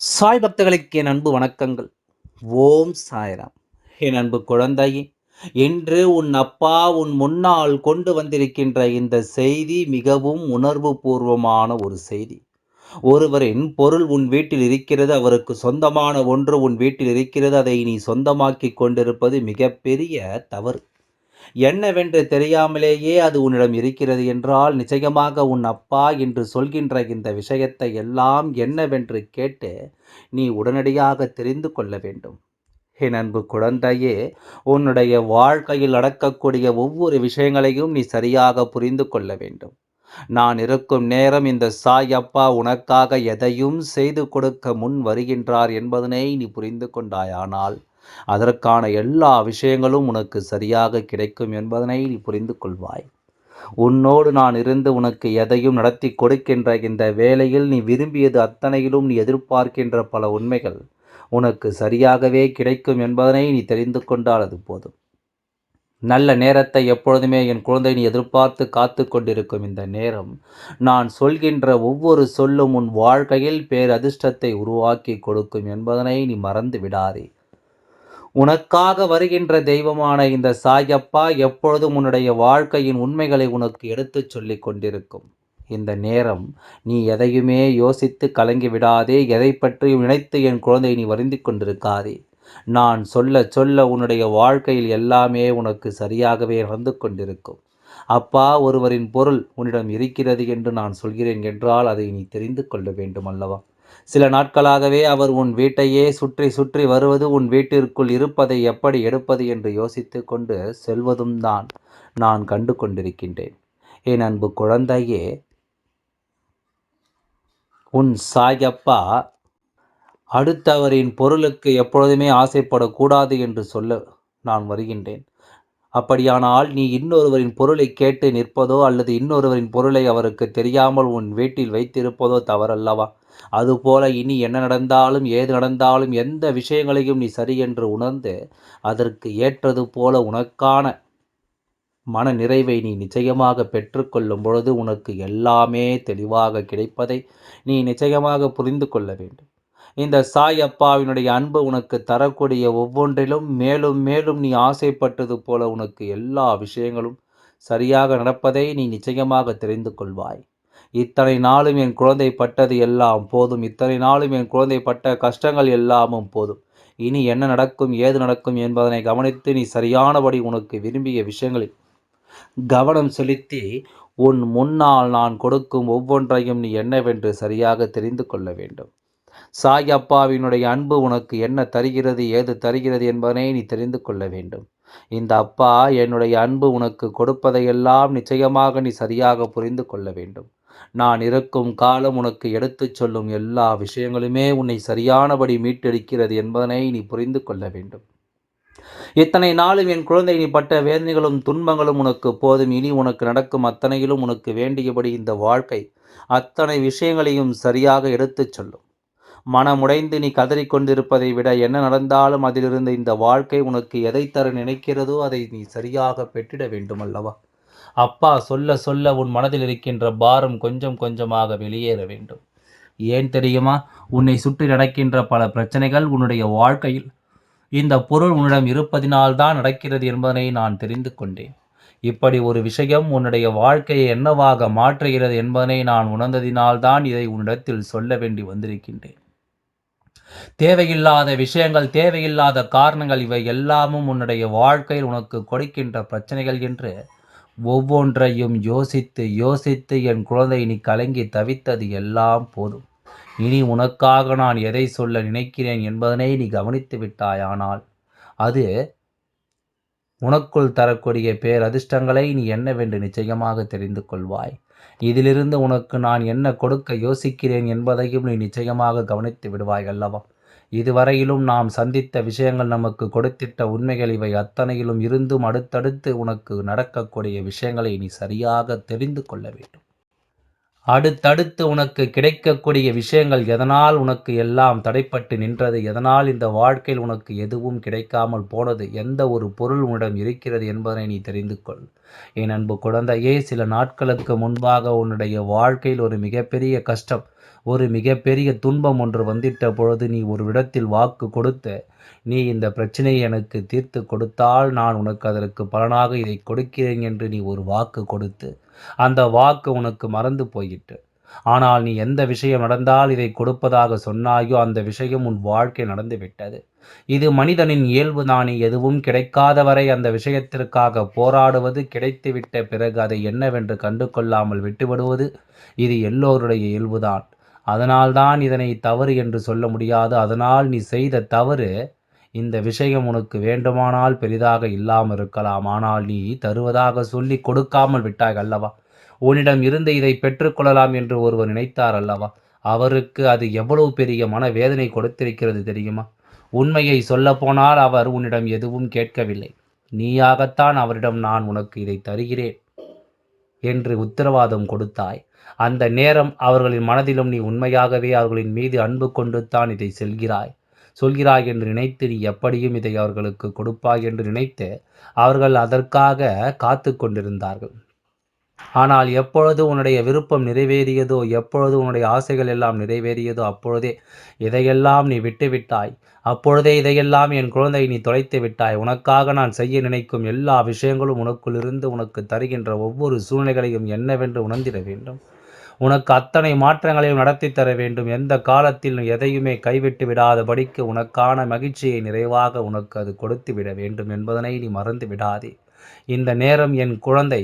சாய் பக்தர்களுக்கு என் அன்பு வணக்கங்கள். ஓம் சாய்ராம். என் அன்பு குழந்தையே இன்று உன் அப்பா உன் முன்னால் கொண்டு வந்திருக்கின்ற இந்த செய்தி மிகவும் உணர்வு பூர்வமான ஒரு செய்தி. ஒருவரின் பொருள் உன் வீட்டில் இருக்கிறது அவருக்கு சொந்தமான ஒன்று உன் வீட்டில் இருக்கிறது அதை நீ சொந்தமாக்கி கொண்டிருப்பது மிகப்பெரிய தவறு. என்னவென்று தெரியாமலேயே அது உன்னிடம் இருக்கிறது என்றால் நிச்சயமாக உன் அப்பா என்று சொல்கின்ற இந்த விஷயத்தை எல்லாம் என்னவென்று கேட்டு நீ உடனடியாக தெரிந்து கொள்ள வேண்டும். என் அன்பு குழந்தையே உன்னுடைய வாழ்க்கையில் நடக்கக்கூடிய ஒவ்வொரு விஷயங்களையும் நீ சரியாக புரிந்து கொள்ள வேண்டும். நான் இருக்கும் நேரம் இந்த சாய் அப்பா உனக்காக எதையும் செய்து கொடுக்க முன் வருகின்றார் என்பதனை நீ புரிந்து கொண்டாயானால் அதற்கான எல்லா விஷயங்களும் உனக்கு சரியாக கிடைக்கும் என்பதனை நீ புரிந்து கொள்வாய். உன்னோடு நான் இருந்து உனக்கு எதையும் நடத்தி கொடுக்கின்ற இந்த வேளையில் நீ விரும்பியது அத்தனையிலும் நீ எதிர்பார்க்கின்ற பல உண்மைகள் உனக்கு சரியாகவே கிடைக்கும் என்பதனை நீ தெரிந்து கொண்டால் அது போதும். நல்ல நேரத்தை எப்பொழுதுமே என் குழந்தை நீ எதிர்பார்த்து காத்து கொண்டிருக்கும் இந்த நேரம் நான் சொல்கின்ற ஒவ்வொரு சொல்லும் உன் வாழ்க்கையில் பேரதிர்ஷ்டத்தை உருவாக்கி கொடுக்கும் என்பதனை நீ மறந்து விடாதே. உனக்காக வருகின்ற தெய்வமான இந்த சாயப்பா எப்பொழுதும் உன்னுடைய வாழ்க்கையின் உண்மைகளை உனக்கு எடுத்துச் சொல்லி கொண்டிருக்கும். இந்த நேரம் நீ எதையுமே யோசித்து கலங்கி விடாதே எதை பற்றியும் நினைத்து என் குழந்தை நீ வருந்தி கொண்டிருக்காதே. நான் சொல்ல சொல்ல உன்னுடைய வாழ்க்கையில் எல்லாமே உனக்கு சரியாகவே நடந்து கொண்டிருக்கும். அப்பா ஒருவரின் பொருள் உன்னிடம் இருக்கிறது என்று நான் சொல்கிறேன் என்றால் அதை நீ தெரிந்து கொள்ள வேண்டும் அல்லவா? சில நாட்களாகவே அவர் உன் வீட்டையே சுற்றி சுற்றி வருவது உன் வீட்டிற்குள் இருப்பதை எப்படி எடுப்பது என்று யோசித்து கொண்டு செல்வதும் தான் நான் கண்டு கொண்டிருக்கின்றேன். என் அன்பு குழந்தையே உன் சாயப்பா அடுத்தவரின் பொருளுக்கு எப்பொழுதுமே ஆசைப்படக்கூடாது என்று சொல்ல நான் வருகின்றேன். அப்படியானால் நீ இன்னொருவரின் பொருளை கேட்டு நிற்பதோ அல்லது இன்னொருவரின் பொருளை அவருக்கு தெரியாமல் உன் வீட்டில் வைத்திருப்பதோ தவறல்லவா? அதுபோல இனி என்ன நடந்தாலும் ஏது நடந்தாலும் எந்த விஷயங்களையும் நீ சரி என்று உணர்ந்து அதற்கு ஏற்றது போல உனக்கான மன நிறைவை நீ நிச்சயமாக பெற்றுக்கொள்ளும் பொழுது உனக்கு எல்லாமே தெளிவாக கிடைப்பதை நீ நிச்சயமாக புரிந்து கொள்ள வேண்டும். இந்த சாய் அப்பாவினுடைய அன்பு உனக்கு தரக்கூடிய ஒவ்வொன்றிலும் மேலும் மேலும் நீ ஆசைப்பட்டது போல உனக்கு எல்லா விஷயங்களும் சரியாக நடப்பதை நீ நிச்சயமாக தெரிந்து கொள்வாய். இத்தனை நாளும் என் குழந்தை பட்டது எல்லாம் போதும். இத்தனை நாளும் என் குழந்தை பட்ட கஷ்டங்கள் எல்லாமும் போதும். இனி என்ன நடக்கும் ஏது நடக்கும் என்பதனை கவனித்து நீ சரியானபடி உனக்கு விரும்பிய விஷயங்களில் கவனம் செலுத்தி உன் முன்னால் நான் கொடுக்கும் ஒவ்வொன்றையும் நீ என்னவென்று சரியாக தெரிந்து கொள்ள வேண்டும். சாய் அப்பாவினுடைய அன்பு உனக்கு என்ன தருகிறது ஏது தருகிறது என்பதனை நீ தெரிந்து கொள்ள வேண்டும். இந்த அப்பா என்னுடைய அன்பு உனக்கு கொடுப்பதையெல்லாம் நிச்சயமாக நீ சரியாக புரிந்து கொள்ள வேண்டும். நான் இருக்கும் காலம் உனக்கு எடுத்துச் சொல்லும் எல்லா விஷயங்களுமே உன்னை சரியானபடி மீட்டெடுக்கிறது என்பதனை நீ புரிந்து கொள்ள வேண்டும். இத்தனை நாளும் என் குழந்தை நீ பட்ட வேதனைகளும் துன்பங்களும் உனக்கு போதும். இனி உனக்கு நடக்கும் அத்தனையிலும் உனக்கு வேண்டியபடி இந்த வாழ்க்கை அத்தனை விஷயங்களையும் சரியாக எடுத்துச் சொல்லும். மனமுடைந்து நீ கதறிக்கொண்டிருப்பதை விட என்ன நடந்தாலும் அதிலிருந்து இந்த வாழ்க்கை உனக்கு எதை தர நினைக்கிறதோ அதை நீ சரியாக பெற்றிட வேண்டும் அல்லவா அப்பா சொல்ல சொல்ல உன் மனதில் இருக்கின்ற பாரம் கொஞ்சம் கொஞ்சமாக வெளியேற வேண்டும். ஏன் தெரியுமா? உன்னை சுற்றி நடக்கின்ற பல பிரச்சனைகள் உன்னுடைய வாழ்க்கையில் இந்த பொருள் உன்னிடம் இருப்பதினால்தான் நடக்கிறது என்பதனை நான் தெரிந்து கொண்டேன். இப்படி ஒரு விஷயம் உன்னுடைய வாழ்க்கையை என்னவாக மாற்றுகிறது என்பதனை நான் உணர்ந்ததினால்தான் இதை உன்னிடத்தில் சொல்ல வேண்டி வந்திருக்கின்றேன். தேவையில்லாத விஷயங்கள் தேவையில்லாத காரணங்கள் இவை எல்லாமும் உன்னுடைய வாழ்க்கையில் உனக்கு கொடுக்கின்ற பிரச்சனைகள் என்று ஒவ்வொன்றையும் யோசித்து யோசித்து என் குழந்தை நீ கலங்கி தவித்தது எல்லாம் போதும். இனி உனக்காக நான் எதை சொல்ல நினைக்கிறேன் என்பதனை நீ கவனித்து விட்டாயானால் அது உனக்குள் தரக்கூடிய பேரதிர்ஷ்டங்களை நீ என்னவென்று நிச்சயமாக தெரிந்து கொள்வாய். இதிலிருந்து உனக்கு நான் என்ன கொடுக்க யோசிக்கிறேன் என்பதையும் நீ நிச்சயமாக கவனித்து விடுவாய் அல்லவா? இதுவரையிலும் நாம் சந்தித்த விஷயங்கள் நமக்கு கொடுத்திட்ட உண்மைகள் இவை அத்தனையிலும் இருந்தும் அடுத்தடுத்து உனக்கு நடக்கக்கூடிய விஷயங்களை நீ சரியாக தெரிந்து கொள்ள வேண்டும். அடுத்தடுத்து உனக்கு கிடைக்கக்கூடிய விஷயங்கள் எதனால் உனக்கு எல்லாம் தடைப்பட்டு நின்றது? எதனால் இந்த வாழ்க்கையில் உனக்கு எதுவும் கிடைக்காமல் போனது? எந்த ஒரு பொருள் உன்னிடம் இருக்கிறது என்பதனை நீ தெரிந்து கொள். என் அன்பு குழந்தையே சில நாட்களுக்கு முன்பாக உன்னுடைய வாழ்க்கையில் ஒரு மிகப்பெரிய கஷ்டம் ஒரு மிகப்பெரிய துன்பம் ஒன்று வந்திட்ட பொழுது நீ ஒரு இடத்தில் வாக்கு கொடுத்த நீ இந்த பிரச்சனையை எனக்கு தீர்த்து கொடுத்தால் நான் உனக்கு அதற்கு பலனாக இதை கொடுக்கிறேன் என்று நீ ஒரு வாக்கு கொடுத்து அந்த வாக்கு உனக்கு மறந்து போயிட்டு ஆனால் நீ எந்த விஷயம் நடந்தால் இதை கொடுப்பதாக சொன்னாயோ அந்த விஷயம் உன் வாழ்க்கை நடந்துவிட்டது. இது மனிதனின் இயல்பு தானே எதுவும் கிடைக்காத வரை அந்த விஷயத்திற்காக போராடுவது கிடைத்துவிட்ட பிறகு அதை என்னவென்று கண்டு கொள்ளாமல் விட்டுவிடுவது இது எல்லோருடைய இயல்புதான். அதனால்தான் இதனை தவறு என்று சொல்ல முடியாது. அதனால் நீ செய்த தவறு இந்த விஷயம் உனக்கு வேண்டுமானால் பெரிதாக இல்லாமல் இருக்கலாம் ஆனால் நீ தருவதாக சொல்லி கொடுக்காமல் விட்டாய் அல்லவா? உன்னிடம் இருந்து இதை பெற்றுக்கொள்ளலாம் என்று ஒருவர் நினைத்தார் அல்லவா? அவருக்கு அது எவ்வளவு பெரிய மன வேதனை கொடுத்திருக்கிறது தெரியுமா? உண்மையை சொல்லப்போனால் அவர் உன்னிடம் எதுவும் கேட்கவில்லை. நீயாகத்தான் அவரிடம் நான் உனக்கு இதை தருகிறேன் என்று உத்தரவாதம் கொடுத்தாய். அந்த நேரம் அவர்களின் மனதிலும் நீ உண்மையாகவே அவர்களின் மீது அன்பு கொண்டு தான் இதை செல்கிறாய். சொல்கிறாய் என்று நினைத்து நீ எப்படியும் இதை அவர்களுக்கு கொடுப்பாய் என்று நினைத்து அவர்கள் அதற்காக காத்து கொண்டிருந்தார்கள். ஆனால் எப்பொழுது உன்னுடைய விருப்பம் நிறைவேறியதோ எப்பொழுது உன்னுடைய ஆசைகள் எல்லாம் நிறைவேறியதோ அப்பொழுதே இதையெல்லாம் நீ விட்டுவிட்டாய் அப்பொழுதே இதையெல்லாம் என் குழந்தை நீ தொலைத்து விட்டாய். உனக்காக நான் செய்ய நினைக்கும் எல்லா விஷயங்களும் உனக்குள் இருந்து உனக்கு தருகின்ற ஒவ்வொரு சூழ்நிலைகளையும் என்னவென்று உணர்ந்திட வேண்டும். உனக்கு அத்தனை மாற்றங்களையும் நடத்தி தர வேண்டும். எந்த காலத்தில் எதையுமே கைவிட்டு விடாதபடிக்கு உனக்கான மகிழ்ச்சியை நிறைவாக உனக்கு அது கொடுத்து விட வேண்டும் என்பதனை நீ மறந்து விடாதே. இந்த நேரம் என் குழந்தை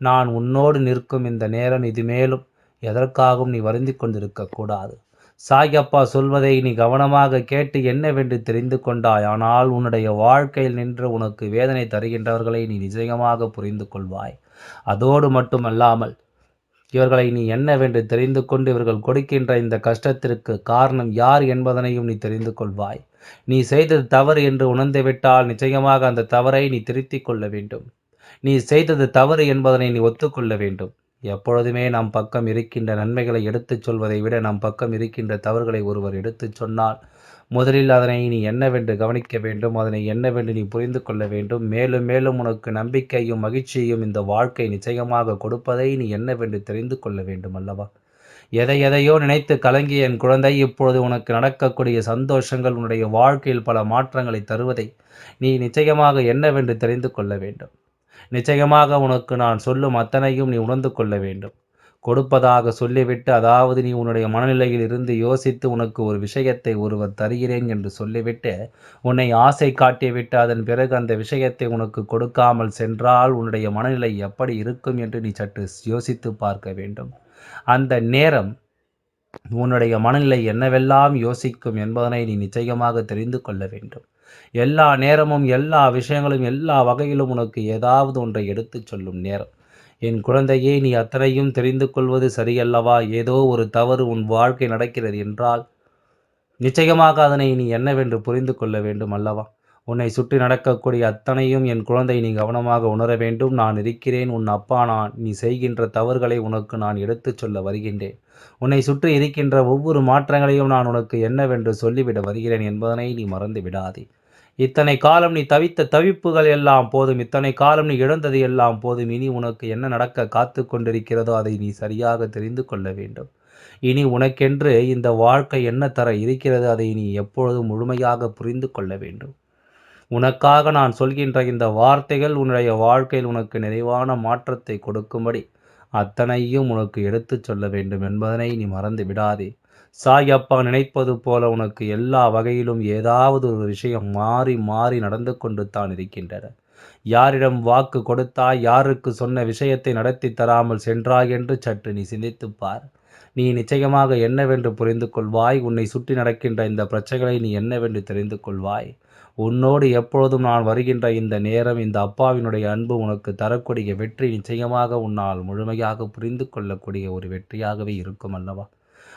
நான் உன்னோடு நிற்கும் இந்த நேரம் இது மேலும் எதற்காகவும் நீ வருந்தி கொண்டிருக்கக்கூடாது சாயப்பா சொல்வதை நீ கவனமாக கேட்டு என்னவென்று தெரிந்து கொண்டாய். ஆனால் உன்னுடைய வாழ்க்கையில் நின்று உனக்கு வேதனை தருகின்றவர்களை நீ நிச்சயமாக புரிந்து கொள்வாய். அதோடு மட்டுமல்லாமல் இவர்களை நீ என்னவென்று தெரிந்து கொண்டு இவர்கள் கொடுக்கின்ற இந்த கஷ்டத்திற்கு காரணம் யார் என்பதனையும் நீ தெரிந்து கொள்வாய். நீ செய்தது தவறு என்று உணர்ந்துவிட்டால் நிச்சயமாக அந்த தவறை நீ திருத்திக் கொள்ள வேண்டும். நீ செய்தது தவறு என்பதனை நீ ஒத்துக்கொள்ள வேண்டும். எப்பொழுதுமே நம் பக்கம் இருக்கின்ற நன்மைகளை எடுத்துச் சொல்வதை விட நம் பக்கம் இருக்கின்ற தவறுகளை ஒருவர் எடுத்துச் சொன்னால் முதலில் அதனை நீ என்னவென்று கவனிக்க வேண்டும் அதனை என்னவென்று நீ புரிந்து கொள்ள வேண்டும். மேலும் மேலும் உனக்கு நம்பிக்கையும் மகிழ்ச்சியும் இந்த வாழ்க்கை நிச்சயமாக கொடுப்பதை நீ என்னவென்று தெரிந்து கொள்ள வேண்டும் அல்லவா? எதை எதையோ நினைத்து கலங்கிய என் குழந்தை இப்பொழுது உனக்கு நடக்கக்கூடிய சந்தோஷங்கள் உன்னுடைய வாழ்க்கையில் பல மாற்றங்களை தருவதை நீ நிச்சயமாக என்னவென்று தெரிந்து கொள்ள வேண்டும். நிச்சயமாக உனக்கு நான் சொல்லும் அத்தனையும் நீ உணர்ந்து கொள்ள வேண்டும். கொடுப்பதாக சொல்லிவிட்டு அதாவது நீ உன்னுடைய மனநிலையில் இருந்து யோசித்து உனக்கு ஒரு விஷயத்தை ஒருவர் தருகிறேன் என்று சொல்லிவிட்டு உன்னை ஆசை காட்டிவிட்டு அதன் பிறகு அந்த விஷயத்தை உனக்கு கொடுக்காமல் சென்றால் உன்னுடைய மனநிலை எப்படி இருக்கும் என்று நீ சற்று யோசித்து பார்க்க வேண்டும். அந்த நேரம் உன்னுடைய மனநிலை என்னவெல்லாம் யோசிக்கும் என்பதனை நீ நிச்சயமாக தெரிந்து கொள்ள வேண்டும். எல்லா நேரமும் எல்லா விஷயங்களும் எல்லா வகையிலும் உனக்கு ஏதாவது ஒன்றை எடுத்துச் சொல்லும் நேரம். என் குழந்தையே நீ அத்தனையும் தெரிந்து கொள்வது சரியல்லவா? ஏதோ ஒரு தவறு உன் வாழ்க்கை நடக்கிறது என்றால் நிச்சயமாக அதனை நீ என்னவென்று புரிந்து கொள்ள வேண்டும் அல்லவா? உன்னை சுற்றி நடக்கக்கூடிய அத்தனையும் என் குழந்தை நீ கவனமாக உணர வேண்டும். நான் இருக்கிறேன். உன் அப்பா நான் நீ செய்கின்ற தவறுகளை உனக்கு நான் எடுத்துச் சொல்ல வருகின்றேன். உன்னை சுற்றி இருக்கின்ற ஒவ்வொரு மாற்றங்களையும் நான் உனக்கு என்னவென்று சொல்லிவிட வருகிறேன் என்பதனை நீ மறந்து விடாதே இத்தனை காலம் நீ தவித்த தவிப்புகள் எல்லாம் போதும் இத்தனை காலம் நீ இழந்தது எல்லாம் போதும். இனி உனக்கு என்ன நடக்க காத்து கொண்டிருக்கிறதோ அதை நீ சரியாக தெரிந்து கொள்ள வேண்டும். இனி உனக்கென்று இந்த வாழ்க்கை என்ன தர இருக்கிறது அதை நீ எப்பொழுதும் முழுமையாக புரிந்து கொள்ள வேண்டும். உனக்காக நான் சொல்கின்ற இந்த வார்த்தைகள் உன்னுடைய வாழ்க்கையில் உனக்கு நிறைவான மாற்றத்தை கொடுக்கும்படி அத்தனையும் உனக்கு எடுத்துச் சொல்ல வேண்டும் என்பதனை நீ மறந்து விடாதே. சாய் அப்பா நினைப்பது போல உனக்கு எல்லா வகையிலும் ஏதாவது ஒரு விஷயம் மாறி மாறி நடந்து கொண்டு தான் இருக்கின்றன. யாரிடம் வாக்கு கொடுத்தாய் யாருக்கு சொன்ன விஷயத்தை நடத்தி தராமல் சென்றாய் என்று சற்று நீ சிந்தித்துப் பார். நீ நிச்சயமாக என்னவென்று புரிந்து கொள்வாய். உன்னை சுற்றி நடக்கின்ற இந்த பிரச்சனைகளை நீ என்னவென்று தெரிந்து கொள்வாய். உன்னோடு எப்பொழுதும் நான் வருகின்ற இந்த நேரம் இந்த அப்பாவினுடைய அன்பு உனக்கு தரக்கூடிய வெற்றி நிச்சயமாக உன்னால் முழுமையாக புரிந்து கொள்ளக்கூடிய ஒரு வெற்றியாகவே இருக்கும் அல்லவா?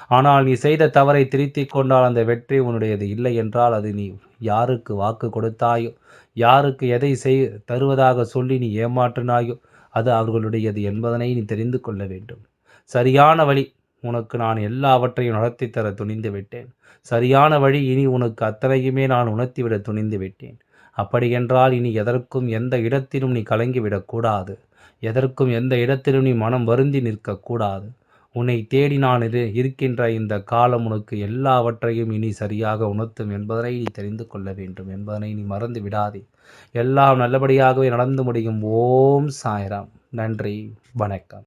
ஆனால் நீ செய்த தவறை திருத்தி கொண்டால் அந்த வெற்றி உன்னுடையது இல்லை என்றால் அது நீ யாருக்கு வாக்கு கொடுத்தாயோ? யாருக்கு எதை செய் தருவதாக சொல்லி நீ ஏமாற்றினாயோ? அது அவர்களுடையது என்பதனை நீ தெரிந்து கொள்ள வேண்டும். சரியான வழி உனக்கு நான் எல்லாவற்றையும் நடத்தி தர துணிந்து விட்டேன். சரியான வழி இனி உனக்கு அத்தனையுமே நான் உணர்த்திவிட துணிந்து விட்டேன். அப்படியென்றால் இனி எதற்கும் எந்த இடத்திலும் நீ கலங்கிவிடக்கூடாது. எதற்கும் எந்த இடத்திலும் நீ மனம் வருந்தி நிற்கக்கூடாது. உன்னை தேடி நான் இரு இருக்கின்ற இந்த காலம் உனக்கு எல்லாவற்றையும் இனி சரியாக உணர்த்தும் என்பதனை நீ தெரிந்து கொள்ள வேண்டும் என்பதனை நீ மறந்து விடாதே. எல்லாம் நல்லபடியாகவே நடந்து முடியும். ஓம் சாய்ராம். நன்றி. வணக்கம்.